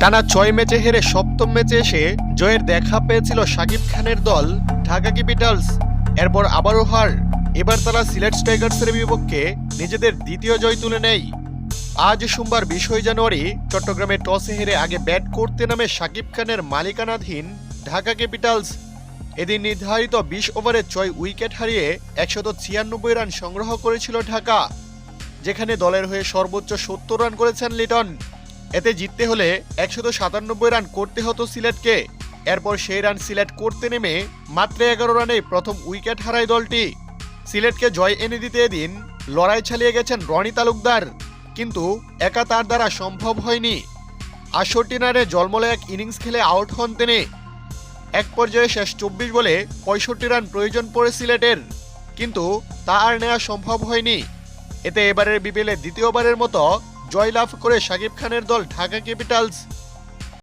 টানা ছয় ম্যাচে হেরে সপ্তম ম্যাচে এসে জয়ের দেখা পেয়েছিল সাকিব খানের দল, ঢাকা ক্যাপিটালস। এরপর আবারও হার। এবার তারা সিলেট স্ট্রাইকার্সের বিপক্ষে নিজেদের দ্বিতীয় জয় তুলে নেয়। আজ সোমবার বিশই জানুয়ারি চট্টগ্রামে টসে হেরে আগে ব্যাট করতে নামে সাকিব খানের মালিকানাধীন ঢাকা ক্যাপিটালস। এদিন নির্ধারিত বিশ ওভারে ছয় উইকেট হারিয়ে একশত ছিয়ানব্বই রান সংগ্রহ করেছিল ঢাকা, যেখানে দলের হয়ে সর্বোচ্চ সত্তর রান করেছেন লিটন। এতে জিততে হলে একশত সাতানব্বই রান করতে হতো সিলেটকে। এরপর সেই রান সিলেট করতে নেমে মাত্র এগারো রানে প্রথম উইকেট হারায় দলটি। সিলেটকে জয় এনে দিতে এদিন লড়াই চালিয়ে গেছেন রনি তালুকদার, কিন্তু একা তার দ্বারা সম্ভব হয়নি। আটষট্টি রানে জলমলে এক ইনিংস খেলে আউট হন তিনি। এক পর্যায়ে শেষ চব্বিশ বলে পঁয়ষট্টি রান প্রয়োজন পড়ে সিলেটের, কিন্তু তা আর নেওয়া সম্ভব হয়নি। এতে এবারের বিপিএলে দ্বিতীয়বারের মতো জয়লাভ করে শাকিব খানের দল ঢাকা ক্যাপিটালস